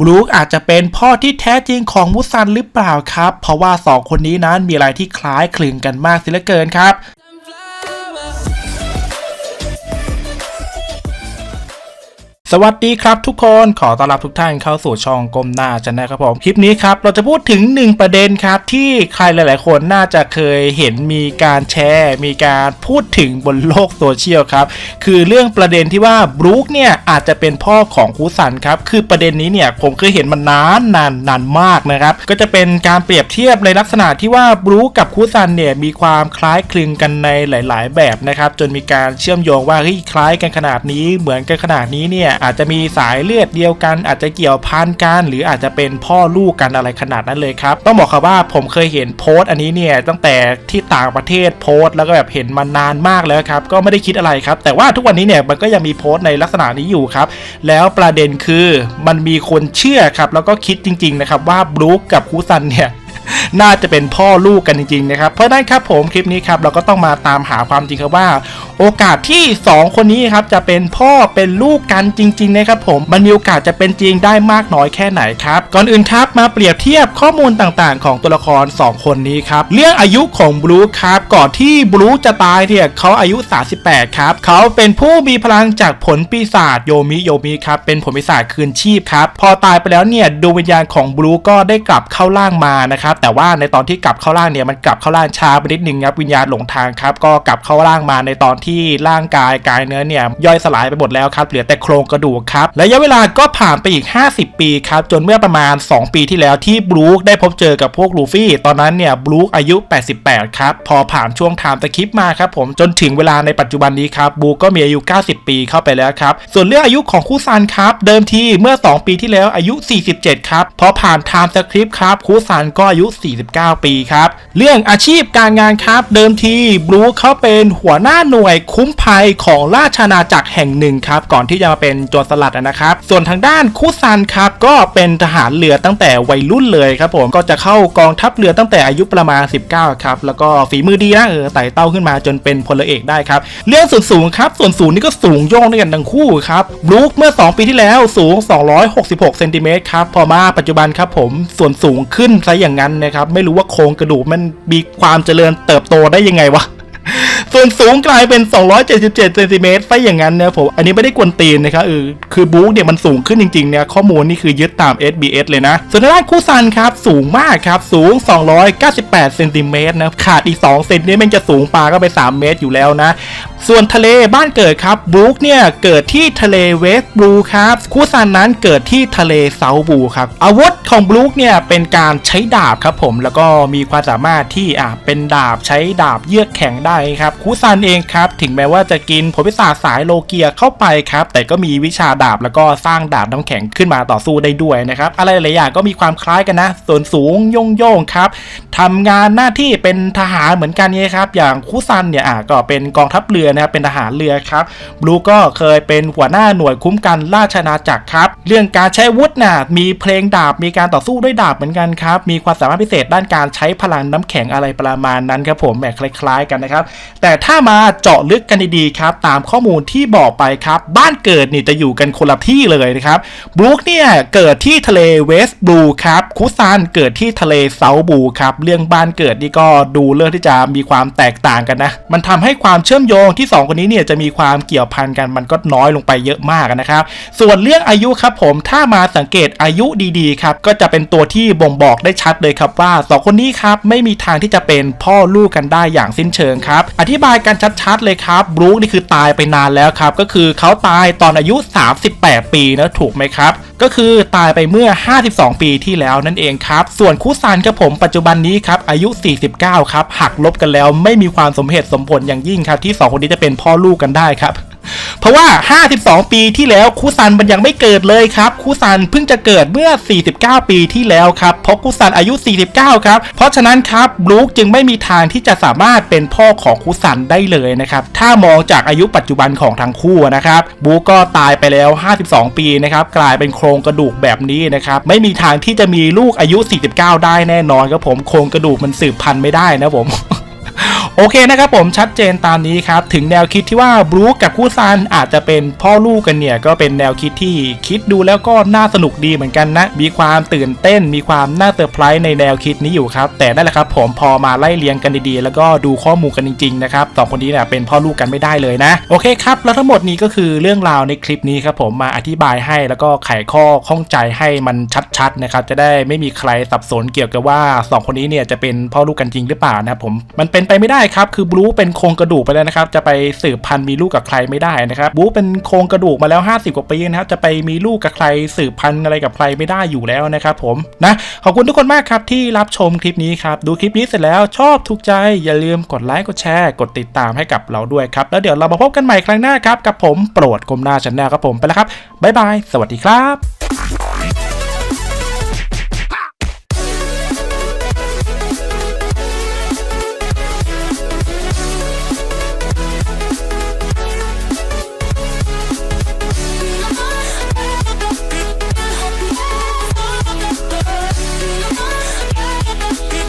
บลูคอาจจะเป็นพ่อที่แท้จริงของมุซันหรือเปล่าครับ เพราะว่าสองคนนี้นั้นมีอะไรที่คล้ายคลึงกันมากเสิเหลือเกินครับ สวัสดีครับทุกคนขอต้อนรับทุกท่านเข้าสู่ช่องกลมหน้าจันนะครับผมคลิปนี้ครับเราจะพูดถึงหนึ่งประเด็นครับที่ใครหลาย ๆ คนน่าจะเคยเห็นมีการแชร์ มีการพูดถึงบนโลกโซเชียลครับคือเรื่องประเด็นที่ว่าบรูคเนี่ยอาจจะเป็นพ่อของคูซันครับคือประเด็นนี้เนี่ยผมเคยเห็นมานานนานนานมากนะครับก็จะเป็นการเปรียบเทียบในลักษณะที่ว่าบรูคกับคูซันเนี่ยมีความคล้ายคลึงกันในหลาย ๆ แบบนะครับจนมีการเชื่อมโยงว่าเฮ้ยคล้ายกันขนาดนี้เหมือนกันขนาดนี้เนี่ยอาจจะมีสายเลือดเดียวกัน อาจจะเกี่ยวพันกัน หรืออาจจะเป็นพ่อลูกกันอะไรขนาดนั้นเลยครับต้องบอกครับว่าผมเคยเห็นโพสต์อันนี้เนี่ยตั้งแต่ที่ต่างประเทศโพสต์แล้วก็แบบเห็นมานานมากแล้วครับก็ไม่ได้คิดอะไรครับ แต่ว่าทุกวันนี้เนี่ยมันก็ยังมีโพสต์ในลักษณะนี้อยู่ครับ แล้วประเด็นคือมันมีคนเชื่อครับแล้วก็คิดจริงๆนะครับว่าบรูคกับคูซันเนี่ย น่าจะเป็นพ่อลูกกันจริงๆนะครับเพราะนั้นครับผมคลิปนี้ครับเราก็ต้องมาตามหาความจริงครับว่า โอกาสที่ 2 คนนี้ครับจะเป็นพ่อเป็นลูกกันจริงๆนะครับผมมันมีโอกาสจะเป็นจริงได้มากน้อยแค่ไหนครับก่อนอื่นครับมาเปรียบเทียบข้อมูลต่างๆ ของตัวละคร 2 คนนี้ครับเรื่องอายุของบลูครับก่อนที่บลูจะตายเนี่ยเขาอายุ 38 ครับเขาเป็นผู้มีพลังจากผลปีศาจโยมิโยมิครับเป็นผลปีศาจคืนชีพครับพอตายไปแล้วเนี่ยดวงวิญญาณของบลูก็ได้กลับเข้าร่างมานะครับแต่ว่าในตอนที่กลับเข้าร่างเนี่ยมันกลับเข้าร่างช้าไปนิดนึงครับวิญญาณหลงทางครับก็กลับเข้าร่างมาในตอนที่ร่างกายกายเนื้อเนี่ยย่อยสลายไปหมดแล้วครับเหลือแต่โครงกระดูกครับระยะเวลาก็ผ่านไปอีก 50 ปีครับจนเมื่อประมาณ 2 ปีที่แล้วที่บรูคได้พบเจอกับพวกลูฟี่ ตอนนั้นเนี่ยบรูคอายุ 88 ครับ พอผ่านช่วงไทม์ตะคริปมาครับผมจนถึงเวลาในปัจจุบันนี้ครับบรูคก็มีอายุ 90 ปีเข้าไปแล้วครับส่วนเรื่องอายุของคู่ซันครับเดิมทีเมื่อ 2 ปีที่แล้วอายุ 47 ครับพอผ่านไทม์สคริปต์ครับคู่ซันก็อายุ49 ปีครับ เรื่องอาชีพการงานครับเดิมทีบรูคเขาเป็นหัวหน้าหน่วยคุ้มภัยของราชอาณาจักรแห่งหนึ่งครับ ก่อนที่จะมาเป็นโจรสลัดนะครับ ส่วนทางด้านคูซันครับก็เป็นทหารเรือตั้งแต่วัยรุ่นเลยครับผมก็จะเข้ากองทัพเรือตั้งแต่อายุประมาณ 19 ครับ แล้วก็ฝีมือดีนะเออไต่เต้าขึ้นมาจนเป็นพลเอกได้ครับ เรื่องส่วนสูงครับ ส่วนสูงนี่ก็สูงโย่งด้วยกันทั้งคู่ครับบรูคเมื่อ 2 ปีที่แล้วสูง 266 เซนติเมตรครับ พอมาปัจจุบันครับผมส่วนสูงขึ้นซะอย่างนั้นนะครับครับ ไม่รู้ว่าโครงกระดูกมันมีความเจริญเติบโตได้ยังไงวะส่วนสูงกลายเป็น 277เซนติเมตรไปอย่างนั้นนะผม อันนี้ไม่ได้กวนตีนนะครับเออคือบุ๊กเนี่ยมันสูงขึ้นจริงๆเนี่ยข้อมูลนี่คือยึดตาม SBS เลยนะ ส่วนด้านคู่ซันครับ สูงมากครับ สูง 298เซนติเมตรนะ ขาดอีก 2 เซนนี่มันจะสูงปลาก็ไป 3 เมตรอยู่แล้วนะ ส่วนทะเลบ้านเกิดครับบรูคเนี่ยเกิดที่ทะเลเวสต์บลูครับคูซันนั้นเกิดที่ทะเลเซาบูครับอาวุธของบรูคเนี่ยเป็นการใช้ดาบครับผมแล้วก็มีความสามารถที่อะเป็นดาบใช้ดาบเยือกแข็งได้ครับคูซันเองครับถึงแม้ว่าจะกินผลพิศาสายโลเกียเข้าไปครับแต่ก็มีวิชาดาบแล้วก็สร้างดาบน้ำแข็งขึ้นมาต่อสู้ได้ด้วยนะครับอะไรหลายอย่างก็มีความคล้ายกันนะ ส่วนสูงโยงโยงๆครับทำงานหน้าที่เป็นทหารเหมือนกันเนี่ยครับ อย่างคูซันเนี่ยอะก็เป็นกองทัพเรือนะครับเป็นทหารเรือครับบลูก็เคยเป็นหัวหน้าหน่วยคุ้มกันราชอาจักรครับ เรื่องการใช้วุธน่ะมีเพลงดาบมีการต่อสู้ด้วยดาบเหมือนกันครับ มีความสามารถพิเศษด้านการใช้พลังน้ำแข็งอะไรประมาณนั้นครับผมแหมคล้าย ๆ กันนะครับ แต่ถ้ามาเจาะลึกกันดีๆครับ ตามข้อมูลที่บอกไปครับ บ้านเกิดนี่จะอยู่กันคนละที่เลยนะครับบลูคเนี่ยเกิดที่ทะเลเวสต์บลูครับคุซานเกิดที่ทะเลเซาบลูครับเรื่องบ้านเกิดนี่ก็ดูเรื่องที่จะมีความแตกต่างกันนะ มันทำให้ความเชื่อมโยงที่สองคนนี้เนี่ยจะมีความเกี่ยวพันกันมันก็น้อยลงไปเยอะมากนะครับ ส่วนเรื่องอายุครับผมถ้ามาสังเกตอายุดีๆครับก็จะเป็นตัวที่บ่งบอกได้ชัดเลยครับว่าสองคนนี้ครับไม่มีทางที่จะเป็นพ่อลูกกันได้อย่างสิ้นเชิงครับ อธิบายกันชัดๆเลยครับบรูคนี่คือตายไปนานแล้วครับก็คือเขาตายตอนอายุ 38 ปีนะถูกไหมครับ ก็คือตายไปเมื่อ 52 ปีที่แล้วนั่นเองครับ ส่วนคุซานครับผมปัจจุบันนี้ครับอายุ 49 ครับหักลบกันแล้วไม่มีความสมเหตุสมผลอย่างยิ่งครับที่สองคนนี้จะเป็นพ่อลูกกันได้ครับ เพราะว่า 52 ปีที่แล้วคูซันมันยังไม่เกิดเลยครับคูซันเพิ่งจะเกิดเมื่อ 49 ปีที่แล้วครับเพราะคูซันอายุ 49 ครับ เพราะฉะนั้นครับบลูคจึงไม่มีทางที่จะสามารถเป็นพ่อของคูซันได้เลยนะครับถ้ามองจากอายุปัจจุบันของทั้งคู่นะครับบลูคก็ตายไปแล้ว 52 ปีนะครับกลายเป็นโครงกระดูกแบบนี้นะครับไม่มีทางที่จะมีลูกอายุ 49 ได้แน่นอนครับผมโครงกระดูกมันสืบพันธุ์ไม่ได้นะผม โอเคนะครับผมชัดเจนตามนี้ครับ ถึงแนวคิดที่ว่าบรูคกับคู่ซันอาจจะเป็นพ่อลูกกันเนี่ย ก็เป็นแนวคิดที่คิดดูแล้วก็น่าสนุกดีเหมือนกันนะ มีความตื่นเต้น มีความน่าเซอร์ไพรส์ในแนวคิดนี้อยู่ครับ แต่นั่นแหละครับผมพอมาไล่เลียงกันดีๆ แล้วก็ดูข้อมูลกันจริงๆนะครับสองคนนี้เนี่ยเป็นพ่อลูกกันไม่ได้เลยนะ โอเคครับ แล้วทั้งหมดนี้ก็คือเรื่องราวในคลิปนี้ครับผมมาอธิบายให้แล้วก็ไขข้อข้องใจให้มันชัดๆนะครับจะได้ไม่มีใครสับสนเกี่ยวกับว่าสองคนนี้เนี่ยจะเป็นพ่อลูกกันจริงหรือเปล่านะครับผมมันเป็นไปไม่ได้ครับคือบลูเป็นโครงกระดูกไปแล้วนะครับจะไปสืบพันธุ์มีลูกกับใครไม่ได้นะครับบลูเป็นโครงกระดูกมาแล้ว 50 กว่าปีนะครับจะไปมีลูกกับใครสืบพันธุ์อะไรกับใครไม่ได้อยู่แล้วนะครับผมนะขอบคุณทุกคนมากครับที่รับชมคลิปนี้ครับดูคลิปนี้เสร็จแล้วชอบถูกใจอย่าลืมกดไลค์กดแชร์ กดติดตามให้กับเราด้วยครับแล้วเดี๋ยวเรามาพบกันใหม่ครั้งหน้าครับกับผมโปรดกลมหน้าชแนลครับผมไปแล้วครับบ๊ายบาย สวัสดีครับ